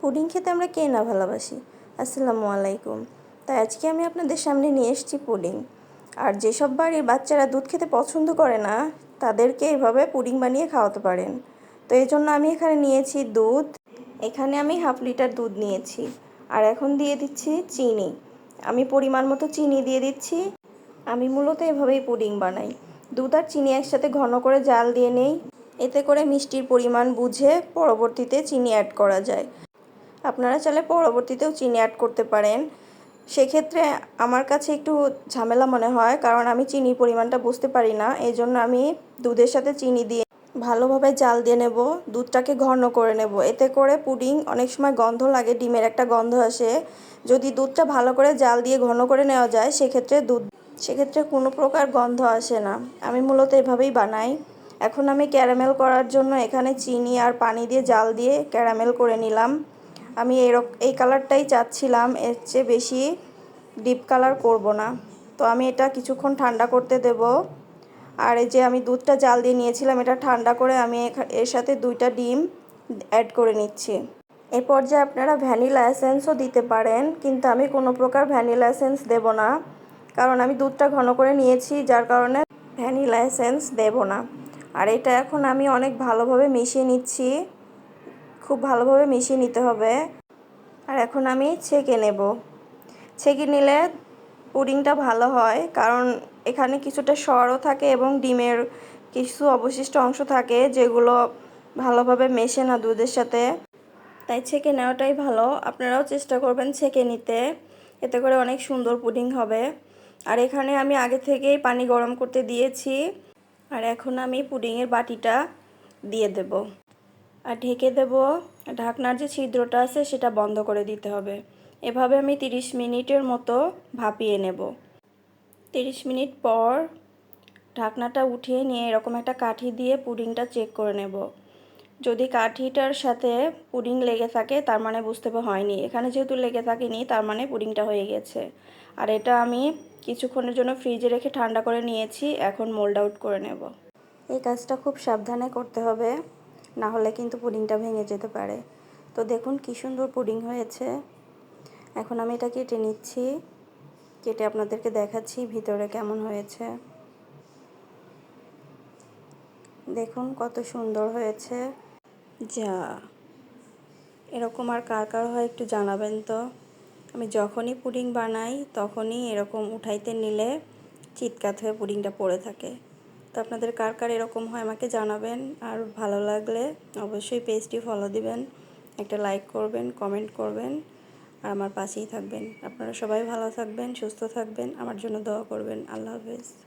Pudding খেতে আমরা কে না ভালোবাসি? আসসালামু আলাইকুম। তাই আজকে আমি আপনাদের সামনে নিয়ে এসেছি পুডিং। আর যেসব বাড়ির বাচ্চারা দুধ খেতে পছন্দ করে না, তাদেরকে এভাবে পুডিং বানিয়ে খাওয়াতে পারেন। তো এই জন্য আমি এখানে নিয়েছি দুধ। এখানে আমি হাফ লিটার দুধ নিয়েছি। আর এখন দিয়ে দিচ্ছি চিনি। আমি পরিমাণ মতো চিনি দিয়ে দিচ্ছি। আমি মূলত এভাবেই পুডিং বানাই। দুধ আর চিনি একসাথে ঘন করে জাল দিয়ে নেই। এতে করে মিষ্টির পরিমাণ বুঝে পরবর্তীতে চিনি অ্যাড করা যায়। আপনারা চাইলে পরবর্তীতেও চিনি অ্যাড করতে পারেন। সেক্ষেত্রে আমার কাছে একটু ঝামেলা মনে হয়, কারণ আমি চিনির পরিমাণটা বুঝতে পারি না। এই জন্য আমি দুধের সাথে চিনি দিয়ে ভালোভাবে জাল দিয়ে নেব, দুধটাকে ঘন করে নেব। এতে করে পুডিং অনেক সময় গন্ধ লাগে, ডিমের একটা গন্ধ আসে। যদি দুধটা ভালো করে জাল দিয়ে ঘন করে নেওয়া যায়, সেক্ষেত্রে দুধ, সেক্ষেত্রে কোনো প্রকার গন্ধ আসে না। আমি মূলত এভাবেই বানাই। এখন আমি ক্যারামেল করার জন্য এখানে চিনি আর পানি দিয়ে জাল দিয়ে ক্যারামেল করে নিলাম। আমি এরক এই কালারটাই চাচ্ছিলাম, এর চেয়ে বেশি ডিপ কালার করব না। তো আমি এটা কিছুক্ষণ ঠান্ডা করতে দেব। আর এই যে আমি দুধটা জাল দিয়ে নিয়েছিলাম, এটা ঠান্ডা করে আমি এর সাথে দুইটা ডিম অ্যাড করে নিচ্ছি। এ পর্যায়ে আপনারা ভ্যানিলা এসেন্সও দিতে পারেন, কিন্তু আমি কোনো প্রকার ভ্যানিলা এসেন্স দেব না। কারণ আমি দুধটা ঘন করে নিয়েছি, যার কারণে ভ্যানিলা এসেন্স দেব না। আর এটা এখন আমি অনেক ভালোভাবে মিশিয়ে নিচ্ছি। খুব ভালোভাবে মিশিয়ে নিতে হবে। আর এখন আমি ছেঁকে নেব। ছেঁকে নিলে পুডিংটা ভালো হয়, কারণ এখানে কিছুটা সরও থাকে এবং ডিমের কিছু অবশিষ্ট অংশ থাকে যেগুলো ভালোভাবে মেশে না দুধের সাথে। তাই ছেঁকে নেওয়াটাই ভালো। আপনারাও চেষ্টা করবেন ছেঁকে নিতে। এতে করে অনেক সুন্দর পুডিং হবে। আর এখানে আমি আগে থেকেই পানি গরম করতে দিয়েছি। আর এখন আমি পুডিংয়ের বাটিটা দিয়ে দেব। আর ঢেকে দেব ঢাকনার যে ছিদ্রটা আছে সেটা বন্ধ করে দিতে হবে। এভাবে আমি 30 মিনিটের মতো ভাপিয়ে নেব। 30 মিনিট পর ঢাকনাটা উঠিয়ে নিয়ে এরকম একটা কাঠি দিয়ে পুডিংটা চেক করে নেব। যদি কাঠিটার সাথে পুডিং লেগে থাকে, তার মানে বুঝতে হয়নি। এখানে যেহেতু লেগে থাকেনি, তার মানে পুডিংটা হয়ে গেছে। আর এটা আমি কিছুক্ষণের জন্য ফ্রিজে রেখে ঠান্ডা করে নিয়েছি, এখন মোল্ড আউট করে নেব। এই কাজটা খুব সাবধানে করতে হবে। না হলে কিন্তু পুডিংটা ভেঙে যেতে পারে। তো দেখুন কী সুন্দর পুডিং হয়েছে। এখন আমি এটা কেটে নিচ্ছি। কেটে আপনাদেরকে দেখাচ্ছি ভিতরে কেমন হয়েছে। দেখুন কত সুন্দর হয়েছে। যা, এরকম আর কার কার হয় একটু জানাবেন তো। আমি যখনই পুডিং বানাই তখনই এরকম উঠাইতে নিলে চিৎকাত হয়ে পুডিংটা পড়ে থাকে। তো আপনাদের কার কার এরকম হয় আমাকে জানাবেন। আর ভালো লাগলে অবশ্যই পেজটি ফলো দিবেন, একটা লাইক করবেন কমেন্ট করবেন, আর আমার পাশেই থাকবেন। আপনারা সবাই ভালো থাকবেন, সুস্থ থাকবেন, আমার জন্য দোয়া করবেন। আল্লাহ হাফেজ।